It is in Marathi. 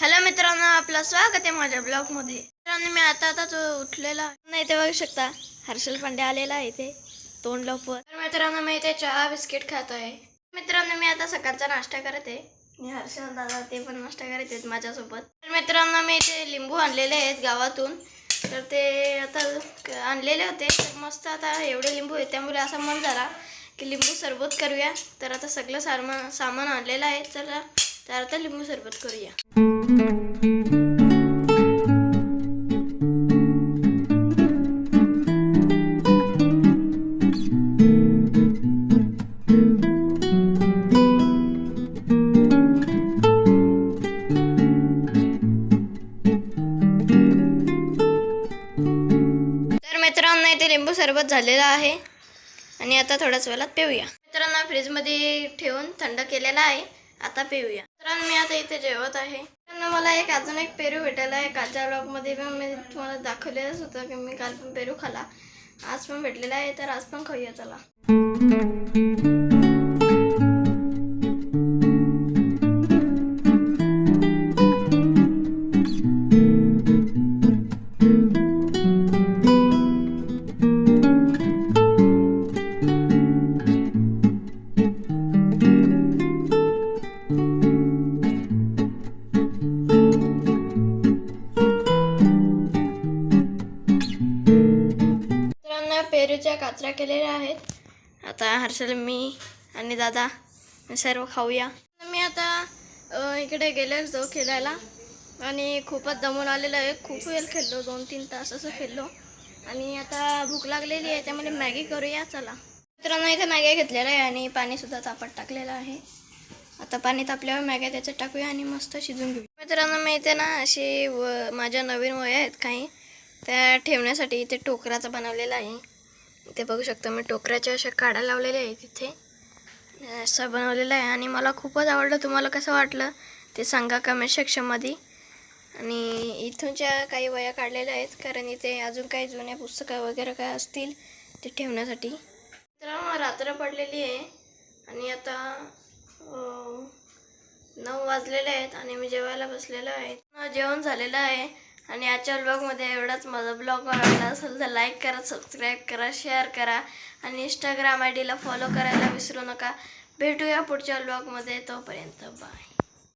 हॅलो मित्रांनो आपलं स्वागत आहे माझ्या ब्लॉगमध्ये. मित्रांनो मी आता आता तो उठलेला नाही ते बघू शकता हर्षल पांडे आलेला आहे इथे तोंड लवकर. तर मित्रांनो मी इथे चहा बिस्किट खात आहे. मित्रांनो मी आता सकाळचा नाश्ता करत आहे. मी हर्षल दादा ते पण नाश्ता करत आहेत माझ्यासोबत. तर मित्रांनो मी इथे लिंबू आणलेले आहेत गावातून. तर ते आता आणलेले होते. तर मस्त आता एवढे लिंबू आहेत. त्यामुळे असा मन झाला की लिंबू सरबत करूया. तर आता सगळं सामान सामान आणलेलं आहे. चला तर आता लिंबू सरबत करूया. मित्रांनो इथे लिंबू सरबत झालेला आहे. आणि आता थोड्याच वेळात पिऊया. मित्रांनो फ्रीजमध्ये ठेवून थंड केलेला आहे. आता पिऊया. तर मी आता इथे जेवत आहे. मला एक अजून एक पेरू भेटायला आहे. कालच्या ब्लॉगमध्ये पण मी तुम्हाला दाखवलेलंच होतं की मी काल पण पेरू खाला आज पण भेटलेला आहे तर आज पण खाऊया चला. पेरूच्या केलेल्या आहेत. आता हर्षल मी आणि दादा सर्व खाऊया. मी आता इकडे गेले होतो खेळायला. आणि खूपच दमून आलेलं आहे. खूप वेळ खेळलो दोन तीन तास असं खेळलो. आणि आता भूक लागलेली आहे त्यामुळे मॅगी करूया चला. मित्रांनो इथे मॅगी घेतलेलं आहे आणि पाणीसुद्धा तापत टाकलेलं आहे. आता पाणी तापल्यावर मॅग्या त्याच्यात टाकूया आणि मस्त शिजून घेऊ मित्रांनो मी इथे ना अशी व माझ्या नवीन वया आहेत काही. त्या ठेवण्यासाठी इथे टोकराचं बनवलेलं आहे. इथे बघू शकता मी टोकऱ्याच्या अशा काड्या लावलेल्या आहेत तिथे असं बनवलेला आहे आणि मला खूपच आवडलं. तुम्हाला कसं वाटलं ते सांगा कमेंट सेक्शनमध्ये आणि इथूनच्या काही वया काढलेल्या आहेत कारण इथे अजून काही जुन्या पुस्तकं वगैरे काय असतील ते ठेवण्यासाठी. तर रात्र पडलेली आहे आणि आता नऊ वाजलेले आहेत आणि मी जेवायला बसलेलो आहे. जेवण झालेलं आहे. आणि आजच्या ब्लॉगमध्ये एवढाच माझा ब्लॉग आवडला असेल तर लाईक करा सबस्क्राईब करा शेअर करा आणि इंस्टाग्राम आय डीला फॉलो करायला विसरू नका. भेटूया पुढच्या ब्लॉगमध्ये तोपर्यंत बाय